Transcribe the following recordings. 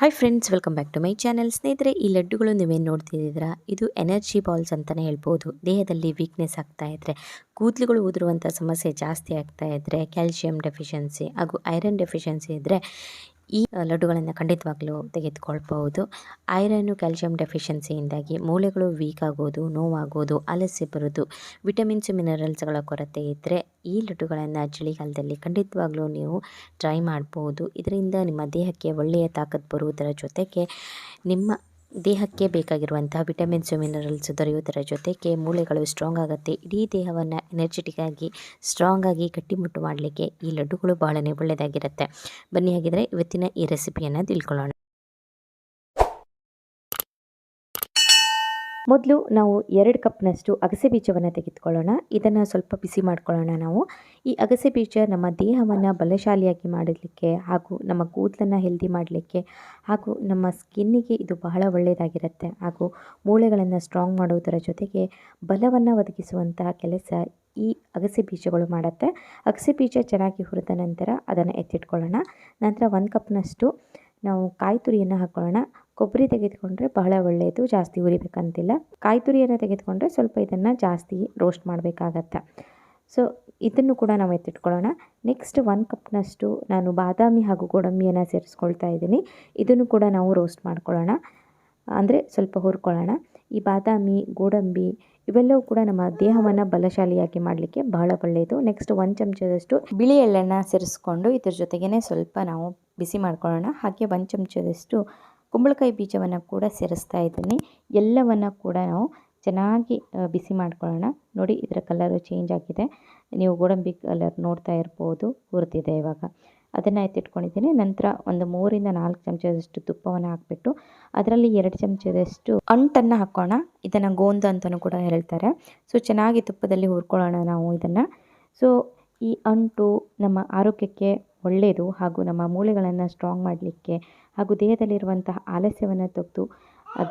Hi friends welcome back to my channel ಸ್ನೇಹಿತರೆ, ಈ ಲಡ್ಡುಗಳು ನೀವೇನು ನೋಡ್ತಿದ್ದೀರಾ? ಇದು ಎನರ್ಜಿ ಬಾಲ್ಸ್ ಅಂತಲೇ ಹೇಳ್ಬೋದು. ದೇಹದಲ್ಲಿ ವೀಕ್ನೆಸ್ ಆಗ್ತಾ ಇದ್ದರೆ ಕೂದಲುಗಳು ಉದುರುವಂಥ ಸಮಸ್ಯೆ ಜಾಸ್ತಿ ಆಗ್ತಾ ಇದ್ದರೆ ಕ್ಯಾಲ್ಶಿಯಂ ಡೆಫಿಷಿಯನ್ಸಿ ಹಾಗೂ ಐರನ್ ಡೆಫಿಷಿಯನ್ಸಿ ಇದ್ದರೆ ಈ ಲಡ್ಡುಗಳನ್ನು ಖಂಡಿತವಾಗ್ಲೂ ತೆಗೆದುಕೊಳ್ಬಹುದು. ಐರನ್ನು ಕ್ಯಾಲ್ಸಿಯಂ ಡೆಫಿಷಿಯನ್ಸಿಯಿಂದಾಗಿ ಮೂಳೆಗಳು ವೀಕ್ ಆಗೋದು, ನೋವಾಗೋದು ಆಲಸ್ಯ ಬರೋದು, ವಿಟಮಿನ್ಸ್, ಮಿನರಲ್ಸ್ಗಳ ಕೊರತೆ ಇದ್ದರೆ ಈ ಲಡ್ಡುಗಳನ್ನು ಚಳಿಗಾಲದಲ್ಲಿ ಖಂಡಿತವಾಗ್ಲೂ ನೀವು ಟ್ರೈ ಮಾಡ್ಬೋದು ಇದರಿಂದ ನಿಮ್ಮ ದೇಹಕ್ಕೆ ಒಳ್ಳೆಯ ತಾಕತ್ತು ಬರುವುದರ ಜೊತೆಗೆ ನಿಮ್ಮ ದೇಹಕ್ಕೆ ಬೇಕಾಗಿರುವಂತಹ ವಿಟಮಿನ್ಸು ಮಿನರಲ್ಸ್ ದೊರೆಯುವುದರ ಜೊತೆಗೆ ಮೂಳೆಗಳು ಸ್ಟ್ರಾಂಗ್ ಆಗುತ್ತೆ. ಇಡೀ ದೇಹವನ್ನು ಎನರ್ಜೆಟಿಕ್ ಆಗಿ ಸ್ಟ್ರಾಂಗ್ ಆಗಿ ಗಟ್ಟಿಮುಟ್ಟು ಮಾಡಲಿಕ್ಕೆ ಈ ಲಡ್ಡುಗಳು ಬಹಳನೇ ಒಳ್ಳೆಯದಾಗಿರುತ್ತೆ ಬನ್ನಿ ಹಾಗಿದ್ರೆ ಇವತ್ತಿನ ಈ ರೆಸಿಪಿಯನ್ನು ತಿಳ್ಕೊಳ್ಳೋಣ. ಮೊದಲು ನಾವು ಎರಡು ಕಪ್ನಷ್ಟು ಅಗಸೆ ಬೀಜವನ್ನು ತೆಗೆದುಕೊಳ್ಳೋಣ. ಇದನ್ನು ಸ್ವಲ್ಪ ಬಿಸಿ ಮಾಡ್ಕೊಳ್ಳೋಣ ನಾವು. ಈ ಅಗಸೆ ಬೀಜ ನಮ್ಮ ದೇಹವನ್ನು ಬಲಶಾಲಿಯಾಗಿ ಮಾಡಲಿಕ್ಕೆ ಹಾಗೂ ನಮ್ಮ ಕೂದಲನ್ನು ಹೆಲ್ದಿ ಮಾಡಲಿಕ್ಕೆ ಹಾಗೂ ನಮ್ಮ ಸ್ಕಿನ್ನಿಗೆ ಇದು ಬಹಳ ಒಳ್ಳೆಯದಾಗಿರುತ್ತೆ ಹಾಗೂ ಮೂಳೆಗಳನ್ನು ಸ್ಟ್ರಾಂಗ್ ಮಾಡುವುದರ ಜೊತೆಗೆ ಬಲವನ್ನು ಒದಗಿಸುವಂತಹ ಕೆಲಸ ಈ ಅಗಸೆ ಬೀಜಗಳು ಮಾಡುತ್ತೆ. ಅಗಸೆ ಬೀಜ ಚೆನ್ನಾಗಿ ಹುರಿದ ನಂತರ ಅದನ್ನು ಎತ್ತಿಟ್ಕೊಳ್ಳೋಣ. ನಂತರ ಒಂದು ಕಪ್ನಷ್ಟು ನಾವು ಕಾಯಿ ತುರಿಯನ್ನು ಹಾಕ್ಕೊಳ್ಳೋಣ ಕೊಬ್ಬರಿ ತೆಗೆದುಕೊಂಡ್ರೆ ಬಹಳ ಒಳ್ಳೆಯದು, ಜಾಸ್ತಿ ಉರಿಬೇಕಂತಿಲ್ಲ ಕಾಯಿ ತುರಿಯನ್ನು ತೆಗೆದುಕೊಂಡ್ರೆ ಸ್ವಲ್ಪ ಇದನ್ನು ಜಾಸ್ತಿ ರೋಸ್ಟ್ ಮಾಡಬೇಕಾಗತ್ತೆ. ಸೊ ಇದನ್ನು ಕೂಡ ನಾವು ಎತ್ತಿಟ್ಕೊಳ್ಳೋಣ. ನೆಕ್ಸ್ಟ್ ಒನ್ ಕಪ್ನಷ್ಟು ನಾನು ಬಾದಾಮಿ ಹಾಗೂ ಗೋಡಂಬಿಯನ್ನು ಸೇರಿಸ್ಕೊಳ್ತಾ ಇದ್ದೀನಿ. ಇದನ್ನು ಕೂಡ ನಾವು ರೋಸ್ಟ್ ಮಾಡ್ಕೊಳ್ಳೋಣ. ಅಂದರೆ ಸ್ವಲ್ಪ ಹುರ್ಕೊಳ್ಳೋಣ. ಈ ಬಾದಾಮಿ, ಗೋಡಂಬಿ ಇವೆಲ್ಲವೂ ಕೂಡ ನಮ್ಮ ದೇಹವನ್ನು ಬಲಶಾಲಿಯಾಗಿ ಮಾಡಲಿಕ್ಕೆ ಬಹಳ ಒಳ್ಳೆಯದು. ನೆಕ್ಸ್ಟ್ ಒಂದು ಚಮಚದಷ್ಟು ಬಿಳಿ ಎಳ್ಳನ್ನು ಸೇರಿಸ್ಕೊಂಡು ಇದ್ರ ಜೊತೆಗೇ ಸ್ವಲ್ಪ ನಾವು ಬಿಸಿ ಮಾಡ್ಕೊಳ್ಳೋಣ. ಹಾಗೆ ಒಂದು ಚಮಚದಷ್ಟು ಕುಂಬಳಕಾಯಿ ಬೀಜವನ್ನು ಕೂಡ ಸೇರಿಸ್ತಾ ಇದ್ದೀನಿ. ಎಲ್ಲವನ್ನು ಕೂಡ ನಾವು ಚೆನ್ನಾಗಿ ಬಿಸಿ ಮಾಡ್ಕೊಳ್ಳೋಣ. ನೋಡಿ, ಇದರ ಕಲರು ಚೇಂಜ್ ಆಗಿದೆ. ನೀವು ಗೋಡಂಬಿ ಕಲರ್ ನೋಡ್ತಾ ಇರ್ಬೋದು, ಹುರಿದಿದೆ ಇವಾಗ. ಅದನ್ನು ಎತ್ತಿಟ್ಕೊಂಡಿದ್ದೀನಿ. ನಂತರ ಒಂದು ಮೂರಿಂದ ನಾಲ್ಕು ಚಮಚದಷ್ಟು ತುಪ್ಪವನ್ನು ಹಾಕಿಬಿಟ್ಟು ಅದರಲ್ಲಿ ಎರಡು ಚಮಚದಷ್ಟು ಅಂಟನ್ನು ಹಾಕೋಣ. ಇದನ್ನು ಗೋಂದು ಅಂತಲೂ ಕೂಡ ಹೇಳ್ತಾರೆ. ಸೊ ಚೆನ್ನಾಗಿ ತುಪ್ಪದಲ್ಲಿ ಹುರ್ಕೊಳ್ಳೋಣ ನಾವು ಇದನ್ನು. ಸೊ ಈ ಅಂಟು ನಮ್ಮ ಆರೋಗ್ಯಕ್ಕೆ ಒಳ್ಳೆಯದು ಹಾಗೂ ನಮ್ಮ ಮೂಳೆಗಳನ್ನು ಸ್ಟ್ರಾಂಗ್ ಮಾಡಲಿಕ್ಕೆ ಹಾಗೂ ದೇಹದಲ್ಲಿರುವಂತಹ ಆಲಸ್ಯವನ್ನು ತೆಗೆದು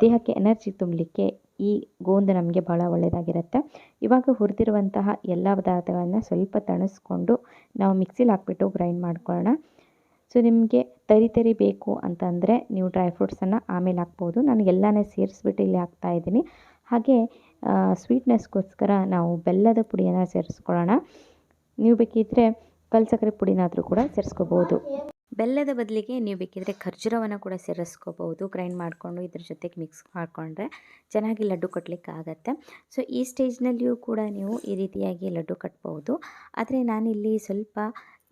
ದೇಹಕ್ಕೆ ಎನರ್ಜಿ ತುಂಬಲಿಕ್ಕೆ ಈ ಗೋಂದು ನಮಗೆ ಭಾಳ ಒಳ್ಳೆಯದಾಗಿರುತ್ತೆ ಇವಾಗ ಹುರಿದಿರುವಂತಹ ಎಲ್ಲ ಪದಾರ್ಥಗಳನ್ನು ಸ್ವಲ್ಪ ತಣಿಸ್ಕೊಂಡು ನಾವು ಮಿಕ್ಸಿಲಿ ಹಾಕ್ಬಿಟ್ಟು ಗ್ರೈಂಡ್ ಮಾಡ್ಕೊಳ್ಳೋಣ. ಸೊ ನಿಮಗೆ ತರಿ ತರಿ ಬೇಕು ಅಂತಂದರೆ ನೀವು ಡ್ರೈ ಫ್ರೂಟ್ಸನ್ನು ಆಮೇಲೆ ಹಾಕ್ಬೋದು. ನಾನು ಎಲ್ಲನೇ ಸೇರಿಸ್ಬಿಟ್ಟು ಇಲ್ಲಿ ಹಾಕ್ತಾಯಿದ್ದೀನಿ ಹಾಗೆ ಸ್ವೀಟ್ನೆಸ್ಗೋಸ್ಕರ ನಾವು ಬೆಲ್ಲದ ಪುಡಿಯನ್ನು ಸೇರಿಸ್ಕೊಳ್ಳೋಣ. ನೀವು ಬೇಕಿದ್ದರೆ ಕಲ್ಸಕ್ಕರೆ ಪುಡಿನಾದರೂ ಕೂಡ ಸೇರಿಸ್ಕೋಬೋದು. ಬೆಲ್ಲದ ಬದಲಿಗೆ ನೀವು ಬೇಕಿದ್ರೆ ಖರ್ಜೂರವನ್ನು ಕೂಡ ಸೇರಿಸ್ಕೋಬೋದು. ಗ್ರೈಂಡ್ ಮಾಡಿಕೊಂಡು ಇದ್ರ ಜೊತೆಗೆ ಮಿಕ್ಸ್ ಮಾಡಿಕೊಂಡ್ರೆ ಚೆನ್ನಾಗಿ ಲಡ್ಡು ಕಟ್ಟಲಿಕ್ಕೆ ಆಗುತ್ತೆ ಸೊ ಈ ಸ್ಟೇಜ್ನಲ್ಲಿಯೂ ಕೂಡ ನೀವು ಈ ರೀತಿಯಾಗಿ ಲಡ್ಡು ಕಟ್ಬೋದು. ಆದರೆ ನಾನಿಲ್ಲಿ ಸ್ವಲ್ಪ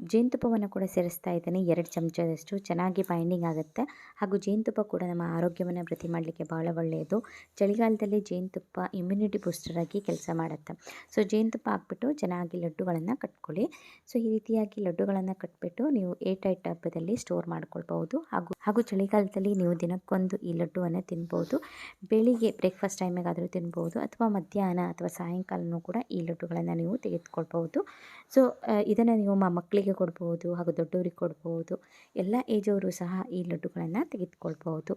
ಜೇನುತುಪ್ಪವನ್ನು ಕೂಡ ಸೇರಿಸ್ತಾ ಇದ್ದೇನೆ. ಎರಡು ಚಮಚದಷ್ಟು ಚೆನ್ನಾಗಿ ಬೈಂಡಿಂಗ್ ಆಗುತ್ತೆ. ಹಾಗೂ ಜೇನುತುಪ್ಪ ಕೂಡ ನಮ್ಮ ಆರೋಗ್ಯವನ್ನು ವೃದ್ಧಿ ಮಾಡಲಿಕ್ಕೆ ಭಾಳ ಒಳ್ಳೆಯದು. ಚಳಿಗಾಲದಲ್ಲಿ ಜೇನುತುಪ್ಪ ಇಮ್ಯುನಿಟಿ ಬೂಸ್ಟರ್ ಆಗಿ ಕೆಲಸ ಮಾಡುತ್ತೆ. ಸೊ ಜೇನುತುಪ್ಪ ಹಾಕ್ಬಿಟ್ಟು ಚೆನ್ನಾಗಿ ಲಡ್ಡುಗಳನ್ನು ಕಟ್ಕೊಳ್ಳಿ. ಸೊ ಈ ರೀತಿಯಾಗಿ ಲಡ್ಡುಗಳನ್ನು ಕಟ್ಬಿಟ್ಟು ನೀವು ಏರ್ ಟೈಟ್ ಡಬ್ಬದಲ್ಲಿ ಸ್ಟೋರ್ ಮಾಡ್ಕೊಳ್ಬಹುದು. ಹಾಗೂ ಹಾಗೂ ಚಳಿಗಾಲದಲ್ಲಿ ನೀವು ದಿನಕ್ಕೊಂದು ಈ ಲಡ್ಡುವನ್ನು ತಿನ್ಬೋದು. ಬೆಳಿಗ್ಗೆ ಬ್ರೇಕ್ಫಾಸ್ಟ್ ಟೈಮಿಗಾದರೂ ತಿನ್ಬೋದು. ಅಥವಾ ಮಧ್ಯಾಹ್ನ ಅಥವಾ ಸಾಯಂಕಾಲನೂ ಕೂಡ ಈ ಲಡ್ಡುಗಳನ್ನು ನೀವು ತೆಗೆದುಕೊಳ್ಬಹುದು. ಸೊ ಇದನ್ನು ನೀವು ಮಕ್ಕಳಿಗೆ ಕೊಡ್ಬೋದು ಹಾಗೂ ದೊಡ್ಡವರಿಗೆ ಕೊಡ್ಬೋದು. ಎಲ್ಲ ಏಜವರು ಸಹ ಈ ಲಡ್ಡುಗಳನ್ನು ತೆಗೆದುಕೊಳ್ಬೋದು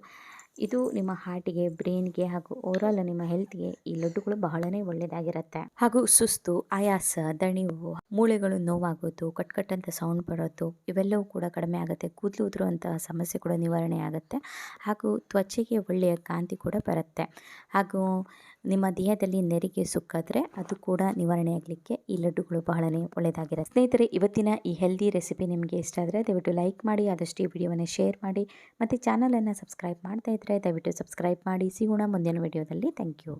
ಇದು ನಿಮ್ಮ ಹಾರ್ಟಿಗೆ ಬ್ರೈನ್ಗೆ ಹಾಗೂ ಓವರಾಲ್ ನಿಮ್ಮ ಹೆಲ್ತ್ಗೆ ಈ ಲಡ್ಡುಗಳು ಬಹಳನೇ ಒಳ್ಳೆಯದಾಗಿರುತ್ತೆ ಹಾಗೂ ಸುಸ್ತು, ಆಯಾಸ, ದಣಿವು, ಮೂಳೆಗಳು ನೋವಾಗೋದು ಕಟ್ ಕಟ್ ಅಂತ ಸೌಂಡ್ ಬರೋದು, ಇವೆಲ್ಲವೂ ಕೂಡ ಕಡಿಮೆ ಆಗುತ್ತೆ. ಕೂದಲು ಉದುರುವಂತಹ ಸಮಸ್ಯೆ ಕೂಡ ನಿವಾರಣೆ ಆಗುತ್ತೆ. ಹಾಗೂ ತ್ವಚೆಗೆ ಒಳ್ಳೆಯ ಕಾಂತಿ ಕೂಡ ಬರುತ್ತೆ. ಹಾಗೂ ನಿಮ್ಮ ದೇಹದಲ್ಲಿ ನೆರಿಗೆ ಸುಕ್ಕಾದರೆ ಅದು ಕೂಡ ನಿವಾರಣೆ ಆಗಲಿಕ್ಕೆ ಈ ಲಡ್ಡುಗಳು ಬಹಳನೇ ಒಳ್ಳೆಯದಾಗಿರುತ್ತೆ ಸ್ನೇಹಿತರೆ, ಇವತ್ತಿನ ಈ ಹೆಲ್ದಿ ರೆಸಿಪಿ ನಿಮಗೆ ಇಷ್ಟ ಆದರೆ ದಯವಿಟ್ಟು ಲೈಕ್ ಮಾಡಿ, ಆದಷ್ಟು ಈ ವಿಡಿಯೋವನ್ನು ಶೇರ್ ಮಾಡಿ, ಮತ್ತು ಚಾನಲನ್ನು ಸಬ್ಸ್ಕ್ರೈಬ್ ಮಾಡ್ತಾ ಇದ್ದರೆ ದಯವಿಟ್ಟು ಸಬ್ಸ್ಕ್ರೈಬ್ ಮಾಡಿ ಸಿಗೋಣ ಮುಂದಿನ ವಿಡಿಯೋದಲ್ಲಿ ಥ್ಯಾಂಕ್ ಯು